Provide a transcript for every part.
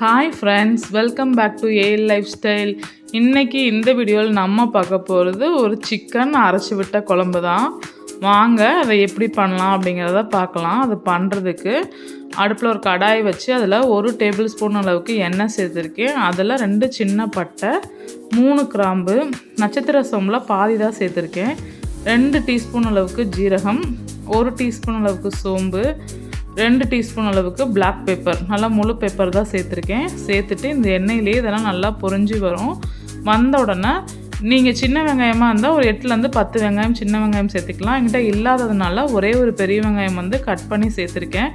Hi friends welcome back to AL lifestyle இன்றைக்கி இந்த வீடியோவில் நம்ம பார்க்க போகிறது ஒரு சிக்கன் அரைச்சி விட்ட குழம்பு தான். வாங்க அதை எப்படி பண்ணலாம் அப்படிங்கிறத பார்க்கலாம். அது பண்ணுறதுக்கு அடுப்பில் ஒரு கடாய் வச்சு அதில் ஒரு டேபிள் ஸ்பூன் அளவுக்கு எண்ணெய் சேர்த்துருக்கேன். அதில் ரெண்டு சின்ன பட்டை மூணு கிராம்பு நட்சத்திர சோம்பில் பாதி தான் சேர்த்துருக்கேன். ரெண்டு டீஸ்பூன் அளவுக்கு ஜீரகம் ஒரு டீஸ்பூன் அளவுக்கு சோம்பு ரெண்டு டீஸ்பூன் அளவுக்கு பிளாக் பேப்பர் நல்லா முழு பேப்பர் தான் சேர்த்துருக்கேன். சேர்த்துட்டு இந்த எண்ணெயிலேயே இதெல்லாம் நல்லா பொரிஞ்சு வரும். வந்த உடனே நீங்கள் சின்ன வெங்காயமாக இருந்தால் ஒரு எட்டுலேருந்து பத்து வெங்காயம் சின்ன வெங்காயம் சேர்த்துக்கலாம். என்கிட்ட இல்லாததுனால ஒரே ஒரு பெரிய வெங்காயம் வந்து கட் பண்ணி சேர்த்துருக்கேன்.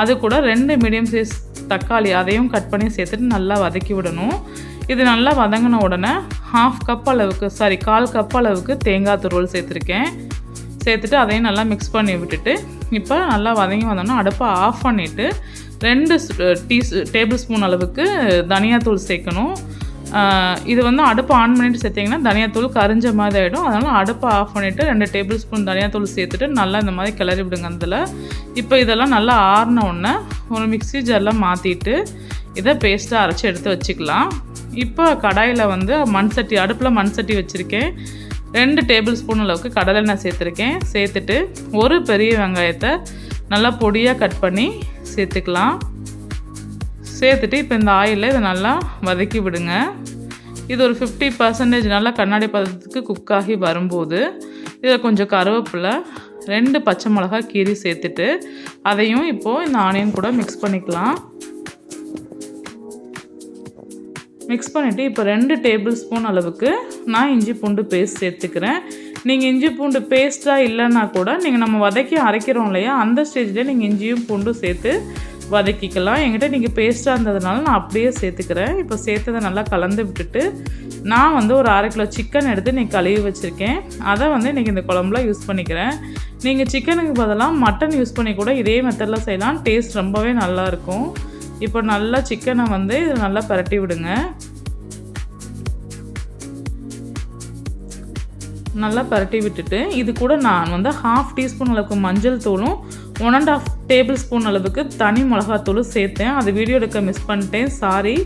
அது கூட ரெண்டு மீடியம் சைஸ் தக்காளி அதையும் கட் பண்ணி சேர்த்துட்டு நல்லா வதக்கி விடணும். இது நல்லா வதங்கின உடனே ஹாஃப் கப் அளவுக்கு சாரி கால் கப் அளவுக்கு தேங்காய் துருவல் சேர்த்துருக்கேன். சேர்த்துட்டு அதையும் நல்லா மிக்ஸ் பண்ணி விட்டுட்டு இப்போ நல்லா வதங்கி வந்தோன்னா அடுப்பை ஆஃப் பண்ணிவிட்டு ரெண்டு டீ டேபிள் ஸ்பூன் அளவுக்கு தனியாத்தூள் சேர்க்கணும். இது வந்து அடுப்பை ஆன் பண்ணிட்டு சேர்த்திங்கன்னா தனியாத்தூள் கரிஞ்ச மாதிரி ஆகிடும் அதனால் அடுப்பை ஆஃப் பண்ணிவிட்டு ரெண்டு டேபிள் ஸ்பூன் தனியாத்தூள் சேர்த்துட்டு நல்லா இந்த மாதிரி கிளறி விடுங்க அதில் இப்போ இதெல்லாம் நல்லா ஆறின உடனே ஒரு மிக்ஸி ஜாரில் மாற்றிட்டு இதை பேஸ்ட்டாக அரைச்சி எடுத்து வச்சுக்கலாம். இப்போ கடாயில் வந்து மண் சட்டி அடுப்பில் மண் சட்டி வச்சுருக்கேன். ரெண்டு டேபிள் ஸ்பூன் அளவுக்கு கடலெண்ணெய் சேர்த்துருக்கேன். சேர்த்துட்டு ஒரு பெரிய வெங்காயத்தை நல்லா பொடியாக கட் பண்ணி சேர்த்துக்கலாம். சேர்த்துட்டு இப்போ இந்த ஆயிலில் இதை நல்லா வதக்கி விடுங்க. இது ஒரு ஃபிஃப்டி பர்சன்டேஜ் நல்லா கண்ணாடி பதத்துக்கு குக் ஆகி வரும்போது இதில் கொஞ்சம் கருவேப்பிலை ரெண்டு பச்சை மிளகாய் கீரி சேர்த்துட்டு அதையும் இப்போது இந்த ஆனியன் கூட மிக்ஸ் பண்ணிக்கலாம். மிக்ஸ் பண்ணிவிட்டு இப்போ ரெண்டு டேபிள் ஸ்பூன் அளவுக்கு நான் இஞ்சி பூண்டு பேஸ்ட் சேர்த்துக்கிறேன். நீங்கள் இஞ்சி பூண்டு பேஸ்ட்டாக இல்லைன்னா கூட நீங்கள் நம்ம வதக்கி அரைக்கிறோம் இல்லையா அந்த ஸ்டேஜ்லேயே நீங்கள் இஞ்சியும் பூண்டும் சேர்த்து வதக்கிக்கலாம். என்கிட்ட நீங்கள் பேஸ்ட்டாக இருந்ததுனால நான் அப்படியே சேர்த்துக்கிறேன். இப்போ சேர்த்ததை நல்லா கலந்து விட்டுட்டு நான் வந்து ஒரு அரை கிலோ சிக்கன் எடுத்து இன்றைக்கி கழுவி வச்சுருக்கேன். அதை வந்து இன்றைக்கி இந்த குழம்புல யூஸ் பண்ணிக்கிறேன். நீங்கள் சிக்கனுக்கு பதிலாக மட்டன் யூஸ் பண்ணி கூட இதே மெத்தடில் செய்யலாம். டேஸ்ட் ரொம்பவே நல்லாயிருக்கும் இப்போ நல்லா சிக்கனை வந்து இது நல்லா பரட்டி விடுங்க. நல்லா பரட்டி விட்டுட்டு இது கூட நான் வந்து ஹாஃப் டீஸ்பூன் அளவுக்கு மஞ்சள் தூளும் one and half tablespoon அளவுக்கு தனி மிளகாத்தூளும் சேர்த்தேன். அது வீடியோ எடுக்க மிஸ் பண்ணிட்டேன். சாரி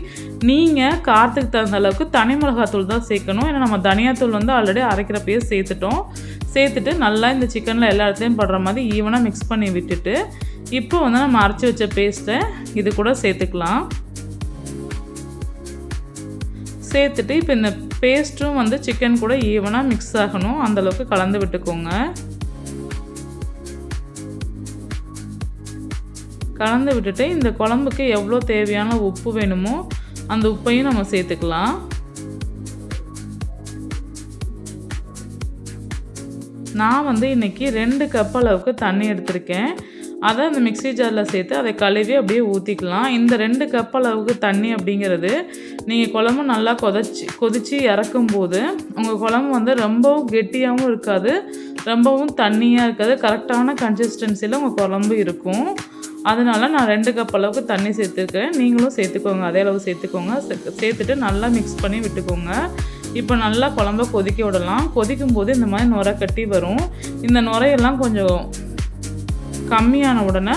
நீங்கள் காரத்துக்கு தகுந்த அளவுக்கு தனி மிளகாத்தூள் தான் சேர்க்கணும். ஏன்னா நம்ம தனியாத்தூள் வந்து ஆல்ரெடி அரைக்கிறப்பயே சேர்த்துட்டோம். சேர்த்துட்டு நல்லா இந்த சிக்கனில் எல்லா இடத்துலையும் படுற மாதிரி ஈவனாக மிக்ஸ் பண்ணி விட்டுட்டு இப்போ வந்து நம்ம அரைச்சி வச்ச பேஸ்ட்டை இது கூட சேர்த்துக்கலாம். சேர்த்துட்டு இப்போ இந்த பேஸ்ட்டும் வந்து சிக்கன் கூட ஈவனாக மிக்ஸ் ஆகணும். அந்தளவுக்கு கலந்து விட்டுக்கோங்க. கலந்து விட்டுட்டு இந்த குழம்புக்கு எவ்வளோ தேவையான உப்பு வேணுமோ அந்த உப்பையும் நம்ம சேர்த்துக்கலாம். நான் வந்து இன்றைக்கி ரெண்டு கப் அளவுக்கு தண்ணி எடுத்திருக்கேன். அதை அந்த மிக்ஸி ஜாரில் சேர்த்து அதை கழுவி அப்படியே ஊற்றிக்கலாம் இந்த ரெண்டு கப் அளவுக்கு தண்ணி அப்படிங்கிறது நீங்கள் குழம்பு நல்லா கொதிச்சு கொதித்து இறக்கும்போது உங்கள் குழம்பு வந்து ரொம்பவும் கெட்டியாகவும் இருக்காது ரொம்பவும் தண்ணியாக இருக்காது. கரெக்டான கன்சிஸ்டன்சியில் உங்கள் குழம்பு இருக்கும். அதனால நான் ரெண்டு கப் அளவுக்கு தண்ணி சேர்த்துருக்கேன். நீங்களும் சேர்த்துக்கோங்க. அதே அளவு சேர்த்துக்கோங்க. சே- சேர்த்துட்டு நல்லா மிக்ஸ் பண்ணி விட்டுக்கோங்க. இப்போ நல்லா குழம்ப கொதிக்க விடலாம். கொதிக்கும் போது இந்த மாதிரி நுரை கட்டி வரும். இந்த நுரையெல்லாம் கொஞ்சம் கம்மியான உடனே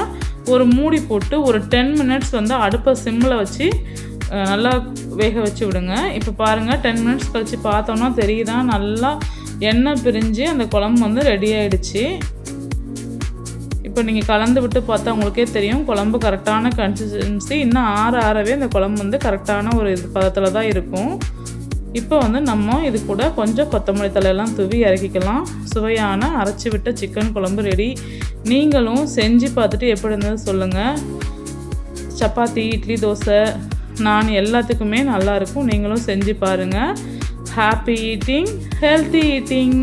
ஒரு மூடி போட்டு ஒரு டென் மினிட்ஸ் வந்து அடுப்பை சிம்மில் வச்சு நல்லா வேக வச்சு விடுங்க. இப்போ பாருங்கள் டென் மினிட்ஸ் கழித்து பார்த்தோன்னா தெரியுதா? நல்லா எண்ணெய் பிரிஞ்சு அந்த குழம்பு வந்து ரெடி ஆகிடுச்சு இப்போ நீங்கள் கலந்து விட்டு பார்த்தா உங்களுக்கே தெரியும் குழம்பு கரெக்டான கன்சிஸ்டன்சி இன்னும் ஆற ஆறவே அந்த குழம்பு வந்து கரெக்டான ஒரு இது பதத்தில் தான் இருக்கும். இப்போ வந்து நம்ம இது கூட கொஞ்சம் கொத்தமல்லி தலையெல்லாம் தூவி இறக்கிக்கலாம். சுவையான அரைச்சி விட்ட சிக்கன் குழம்பு ரெடி நீங்களும் செஞ்சு பார்த்துட்டு எப்படி இருந்தது சொல்லுங்கள் சப்பாத்தி இட்லி தோசை நான் எல்லாத்துக்குமே நல்லாயிருக்கும் நீங்களும் செஞ்சு பாருங்கள் ஹாப்பி ஈட்டிங் ஹெல்த்தி ஈட்டிங்